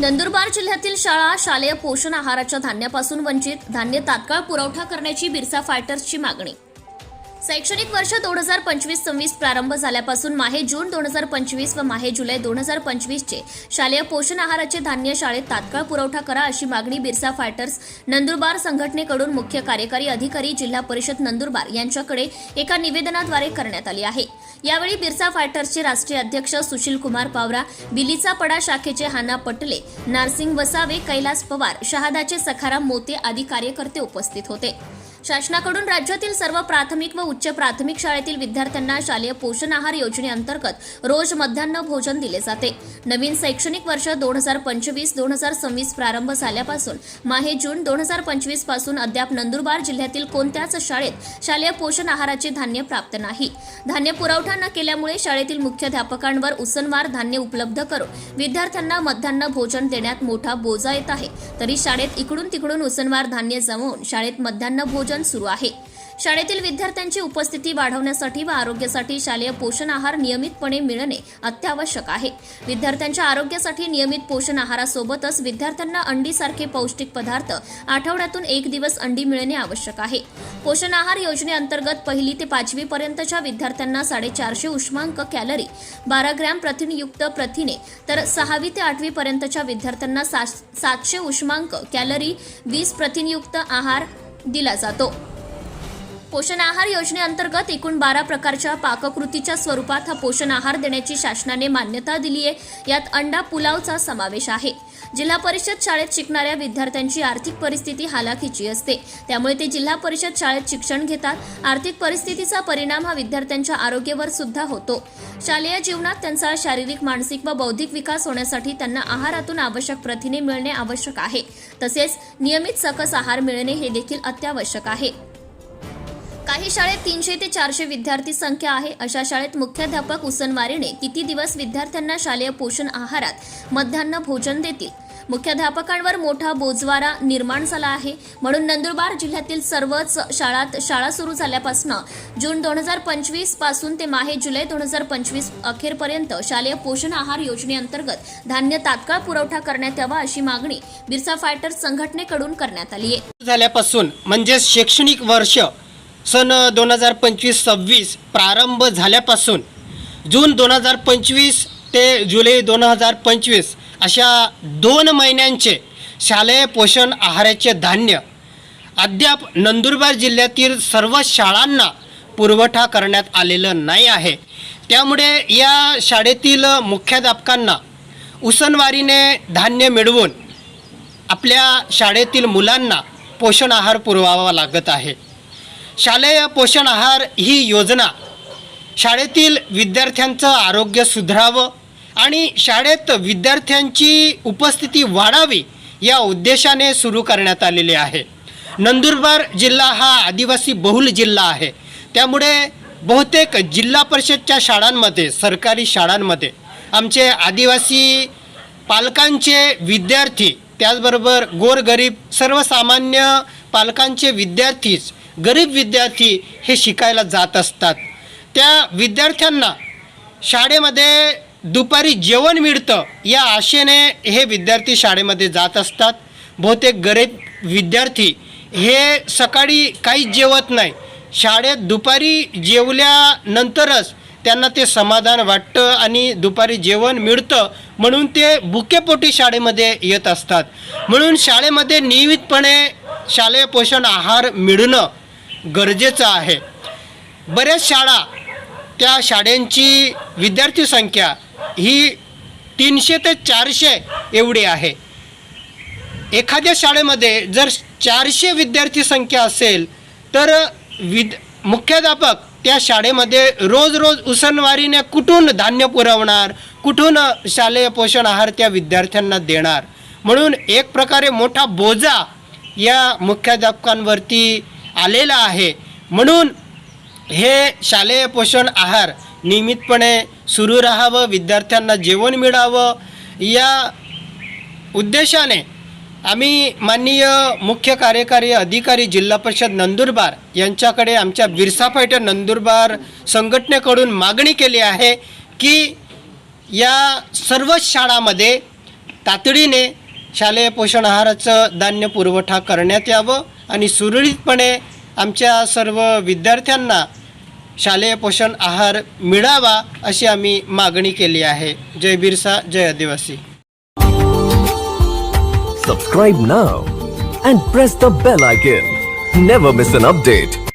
नंदुरबार जिल्ह्यातील शाळा शालेय पोषण आहाराच्या धान्यापासून वंचित धान्य तात्काळ पुरवठा करण्याची बिरसा फायटर्सची मागणी शैक्षणिक वर्ष दोन हजार पंचवीस सव्वीस प्रारंभ झाल्यापासून माहे जून दोन हजार पंचवीस व माहे जुलै दोन हजार पंचवीसचे शालेय पोषण आहाराचे धान्य शाळेत तात्काळ पुरवठा करा अशी मागणी बिरसा फायटर्स नंदुरबार संघटनेकडून मुख्य कार्यकारी अधिकारी जिल्हा परिषद नंदुरबार यांच्याकडे एका निवेदनाद्वारे करण्यात आली आहे. यावेळी बिरसा फायटर्सचे राष्ट्रीय अध्यक्ष सुशील कुमार पावरा बिलीचा पडा शाखेचे हाना पटले नारसिंग वसावे कैलास पवार शहादाचे सखाराम मोते आदी कार्यकर्ते उपस्थित होते. शासनाकडून राज्यातील सर्व प्राथमिक व उच्च प्राथमिक शाळेतील विद्यार्थ्यांना शालेय पोषण आहार योजनेअंतर्गत रोज मध्यान्ह भोजन दिले जाते. नवीन शैक्षणिक वर्ष दोन हजार पंचवीस दोन हजार सव्वीस प्रारंभ झाल्यापासून माहे जून दोन हजार पंचवीसपासून अद्याप नंदुरबार जिल्ह्यातील कोणत्याच शाळेत शालेय पोषण आहाराचे धान्य प्राप्त नाही. धान्य पुरवठा न केल्यामुळे शाळेतील मुख्याध्यापकांवर उसनवार धान्य उपलब्ध करून विद्यार्थ्यांना मध्यान्ह भोजन देण्यात मोठा बोजा येत आहे. तरी शाळेत इकडून तिकडून उसनवार धान्य जमवून शाळेत मध्यान्ह भोजन सुरू आहे. शाळेतील विद्यार्थ्यांची उपस्थिती वाढवण्यासाठी व आरोग्यासाठी शालेय पोषण आहार नियमितपणे मिळणे अत्यावश्यक आहे. विद्यार्थ्यांच्या आरोग्यासाठी नियमित पोषण आहारासोबतच विद्यार्थ्यांना अंडीसारखे पौष्टिक पदार्थ आठवड्यातून एक दिवस अंडी मिळणे आवश्यक आहे. पोषण आहार योजनेअंतर्गत पहिली ते पाचवी पर्यंतच्या विद्यार्थ्यांना साडेचारशे उष्मांक कॅलरी बारा ग्रॅम प्रथिनयुक्त प्रथिने तर सहावी ते आठवी पर्यंतच्या विद्यार्थ्यांना सात- सातशे उष्मांक कॅलरी वीस प्रथिनयुक्त आहार दिला जातो. पोषण आहार योजनेअंतर्गत एकूण बारा प्रकारच्या पाककृतीच्या स्वरूपात हा पोषण आहार देण्याची शासनाने मान्यता दिली आहे. यात अंडा पुलावचा समावेश आहे. जिल्हा परिषद शाळेत शिकणाऱ्या विद्यार्थ्यांची आर्थिक परिस्थिती हालाखीची असते. त्यामुळे ते जिल्हा परिषद शाळेत शिक्षण घेतात. आर्थिक परिस्थितीचा परिणाम हा विद्यार्थ्यांच्या आरोग्यावर सुद्धा होतो. शालेय जीवनात त्यांचा शारीरिक मानसिक व बौद्धिक विकास होण्यासाठी त्यांना आहारातून आवश्यक प्रथिने मिळणे आवश्यक आहे. तसेच नियमित सकस आहार मिळणे हे देखील अत्यावश्यक आहे. काही शाळेत तीनशे ते चारशे विद्यार्थी संख्या आहे. अशा शाळेत मुख्याध्यापक उसनवारीने किती दिवस विद्यार्थ्यांना शालेय पोषण आहारात मध्यान्ह भोजन देतील? मुख्याध्यापकांवर मोठा बोजवारा निर्माण झाला आहे. म्हणून नंदुरबार जिल्ह्यातील सर्वच शाळात शाळा सुरू झाल्यापासून जून दोन हजार पंचवीसपासून ते माहे जुलै दोन हजार पंचवीस अखेरपर्यंत शालेय पोषण आहार योजनेअंतर्गत धान्य तात्काळ पुरवठा करण्यात यावा अशी मागणी बिरसा फायटर्स संघटनेकडून करण्यात आली आहे झाल्यापासून म्हणजे शैक्षणिक वर्ष सन दोन हजार पंचवीस सव्वीस प्रारंभ झाल्यापासून जून दोन हजार पंचवीस ते जुलै दोन हजार पंचवीस अशा दोन महिन्यांचे शालेय पोषण आहाराचे धान्य अद्याप नंदुरबार जिल्ह्यातील सर्व शाळांना पुरवठा करण्यात आलेलं नाही आहे. त्यामुळे या शाळेतील मुख्याध्यापकांना उसनवारीने धान्य मिळवून आपल्या शाळेतील मुलांना पोषण आहार पुरवावा लागत आहे. शालेय पोषण आहार ही योजना शाळेतील विद्यार्थ्यांचं आरोग्य सुधारावं आणि शाळेत विद्यार्थ्यांची उपस्थिती वाढावी या उद्देशाने सुरू करण्यात आलेले आहे. नंदुरबार जिल्हा हा आदिवासी बहुल जिल्हा आहे. त्यामुळे बहुतेक जिल्हा परिषदच्या शाळांमध्ये सरकारी शाळांमध्ये आमचे आदिवासी पालकांचे विद्यार्थी त्याचबरोबर गोरगरीब सर्वसामान्य पालकांचे विद्यार्थीच गरीब विद्यार्थी हे शिकायला जात असतात. त्या विद्यार्थ्यांना शाळेमध्ये दुपारी जेवण मिळतं या आशेने हे विद्यार्थी शाळेमध्ये जात असतात. बहुतेक गरीब विद्यार्थी हे सकाळी काहीच जेवत नाही. शाळेत दुपारी जेवल्यानंतरच त्यांना ते समाधान वाटतं आणि दुपारी जेवण मिळतं म्हणून ते भुकेपोटी शाळेमध्ये येत असतात. म्हणून शाळेमध्ये नियमितपणे शालेय पोषण आहार मिळणं गरजेचं आहे. बऱ्याच शाळा त्या शाळेंची विद्यार्थी संख्या ही तीनशे ते चारशे एवढी आहे. एखाद्या शाळेमध्ये जर चारशे विद्यार्थी संख्या असेल तर विद मुख्याध्यापक त्या शाळेमध्ये रोज रोज उसनवारीने कुठून धान्य पुरवणार कुठून शालेय पोषण आहार त्या विद्यार्थ्यांना देणार? म्हणून एक प्रकारे मोठा बोजा या मुख्याध्यापकांवरती आलेला आहे. म्हणून हे शालेय पोषण आहार नियमितपणे सुरू राहावं विद्यार्थ्यांना जेवण मिळावं या उद्देशाने आम्ही माननीय मुख्य कार्यकारी अधिकारी जिल्हा परिषद नंदुरबार यांच्याकडे आमच्या बिरसा फायटर नंदुरबार संघटनेकडून मागणी केली आहे की या सर्व शाळामध्ये तातडीने शालेय पोषण आहाराचं धान्य पुरवठा करण्यात यावं. आणि सुरळीतपणे आमच्या सर्व विद्यार्थ्यांना शालेय पोषण आहार मिळावा अशी आम्ही मागणी केली आहे. जय बिरसा जय आदिवासी. Subscribe now and press the bell icon never miss an update